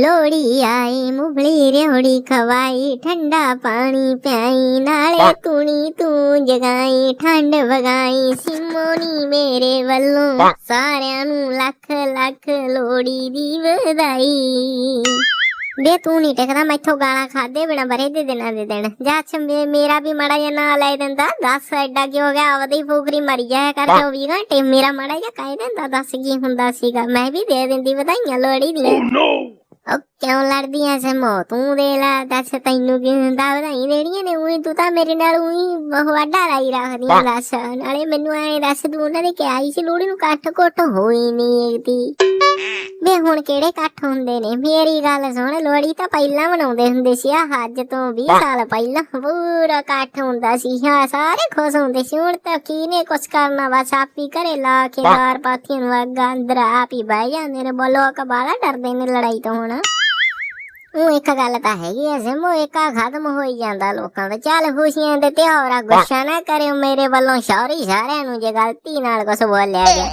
ਲੋੜੀ ਆਈ ਮੁਫਲੀ ਰਿਉੜੀ ਖਵਾਈ ਠੰਡਾ ਪਾਣੀ ਪਿਆਈ ਨਾਲੇ ਤੂਣੀ ਤੂੰ ਜਗਾਈ ਠੰਡ ਵਗਾਈ ਸਿਮੋਨੀ ਮੇਰੇ ਵੱਲੋਂ ਸਾਰਿਆਂ ਨੂੰ ਲੱਖ ਲੱਖ ਲੋੜੀ ਦੀ ਵਧਾਈ। ਬੇ ਤੂੰ ਨਹੀਂ ਟਿਕਦਾ ਮੈਥੋਂ ਗਾਲਾਂ ਖਾਦੇ ਬਿਨਾ ਬਰੇ ਦੇ ਦੇਣਾ ਦੇ ਦੇਣ ਜਾ ਛੰਬੇ ਮੇਰਾ ਵੀ ਮੜਾ ਜਿਹਾ ਨਾਂ ਲੈ ਦਿੰਦਾ ਦੱਸ ਐਡਾ ਕੀ ਹੋ ਗਿਆ ਆਪਦੀ ਫੂਕਰੀ ਮਰੀ ਜਾਇਆ ਕਰ 24 ਘੰਟੇ। ਮੇਰਾ ਮੜਾ ਜਿਹਾ ਕਹਿ ਦਿੰਦਾ ਦੱਸ ਕੀ ਹੁੰਦਾ ਸੀਗਾ? ਮੈਂ ਵੀ ਦੇ ਦਿੰਦੀ ਵਧਾਈਆਂ ਲੋੜੀ ਦੀਆਂ। ਉਹ ਕਿਉਂ ਲੜਦੀ ਐ ਸਮੋ ਤੂੰ ਦੇ ਲੈ ਦੱਸ ਤੈਨੂੰ ਕੀ ਹੁੰਦਾ? ਵਧਾਈ ਦੇਣੀਆਂ ਨੇ ਉਹੀ ਤੂੰ ਤਾਂ ਮੇਰੇ ਨਾਲ ਉਹੀ ਵਾਡਾ ਲਾਈ ਰੱਖਦੀ ਆਂ ਦੱਸ। ਨਾਲੇ ਮੈਨੂੰ ਐ ਦੱਸ ਤੂੰ ਉਹਨਾਂ ਦੇ ਕਿਹਾ ਸੀ ਲੋੜੀ ਨੂੰ ਕੱਠ ਕੁੱਟ ਹੋਈ ਨਹੀਂ ਇਹਦੀ ਵੇ ਹੁਣ ਕਿਹੜੇ ਇਕੱਠ ਹੁੰਦੇ ਨੇ? ਮੇਰੀ ਗੱਲ ਸੁਣ ਲੋੜੀ ਤਾਂ ਪਹਿਲਾਂ ਮਨਾਉਂਦੇ ਹੁੰਦੇ ਸੀ ਆ ਅੱਜ ਤੋਂ 20 ਸਾਲ ਪਹਿਲਾਂ। ਪੂਰਾ ਇਕੱਠ ਹੁੰਦਾ ਸੀ ਹਾਂ ਸਾਰੇ ਖੁਸ਼ ਹੁੰਦੇ ਸੀ। ਹੁਣ ਤਾਂ ਕੀ ਨੇ ਕੁਛ ਕਰਨਾ? ਬਸ ਆਪੀ ਘਰੇ ਲਾ ਕੇ ਦਾਰ ਪਾਥੀਆਂ ਨੂੰ ਅੱਗ ਅੰਦਰ ਆਪ ਹੀ ਬਹਿ ਜਾਂਦੇ ਨੇ। ਬੋਲੋ ਕਬਾਲਾ ਡਰਦੇ ਨੇ ਲੜਾਈ ਤੋਂ ਹੁਣ। ਉਹ ਇੱਕ ਗੱਲ ਤਾਂ ਹੈਗੀ ਐ ਸਿਮੋ ਏਕਾ ਖਤਮ ਹੋਈ ਜਾਂਦਾ ਲੋਕਾਂ ਦਾ। ਚੱਲ ਖੁਸ਼ੀਆਂ ਦੇ ਤਿਉਹਾਰਾਂ ਗੁੱਸਾ ਨਾ ਕਰਿਓ ਮੇਰੇ ਵੱਲੋਂ। ਸੌਰੀ ਸਾਰਿਆਂ ਨੂੰ ਜੇ ਗਲਤੀ ਨਾਲ ਕੁਛ ਬੋਲਿਆ ਗਿਆ।